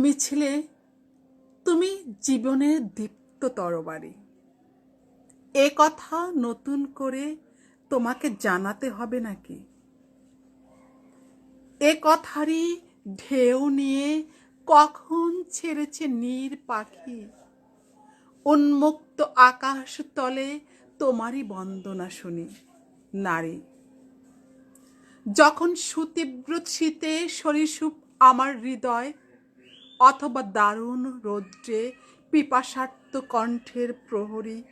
তুমি ছিলে, তুমি জীবনের দীপ্ত তরবারি। এ কথা নতুন করে তোমাকে জানাতে হবে নাকি? এ কথারই ঢেউ নিয়ে কখন ছেড়েছে নীর পাখি? উন্মুক্ত আকাশ তলে তোমারই বন্দনা শুনি, নারী। যখন সুতীব্র শীতে সরিসুপ আমার হৃদয় অথবা দারুণ রৌদ্রে পিপাসার্ত কণ্ঠের প্রহরী।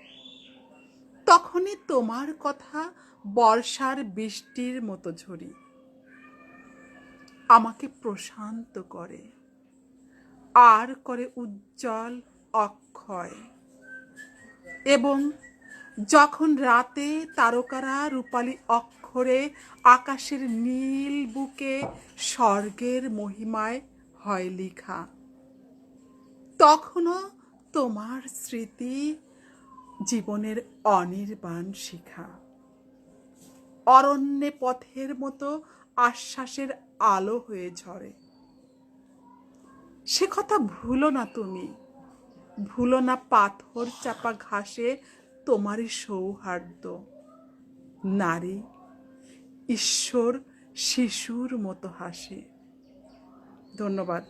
তখনই তোমার কথা বর্ষার বৃষ্টির মতো ঝরি। আমাকে প্রশান্ত করে। আর করে উজ্জ্বল অক্ষয়। এবং যখন রাতে তারকারা রূপালী অক্ষরে আকাশের নীল বুকে স্বর্গের মহিমায় হয় লিখা তখনও তোমার স্মৃতি জীবনের অনির্বাণ শিখা। অরণ্যে পথের মতো আশ্বাসের আলো হয়ে ঝরে। সে কথা ভুলো না তুমি। ভুলো না পাথর চাপা ঘাসে তোমারই সৌহার্দ্য। নারী, ঈশ্বর, শিশুর মতো হাসে। ধন্যবাদ।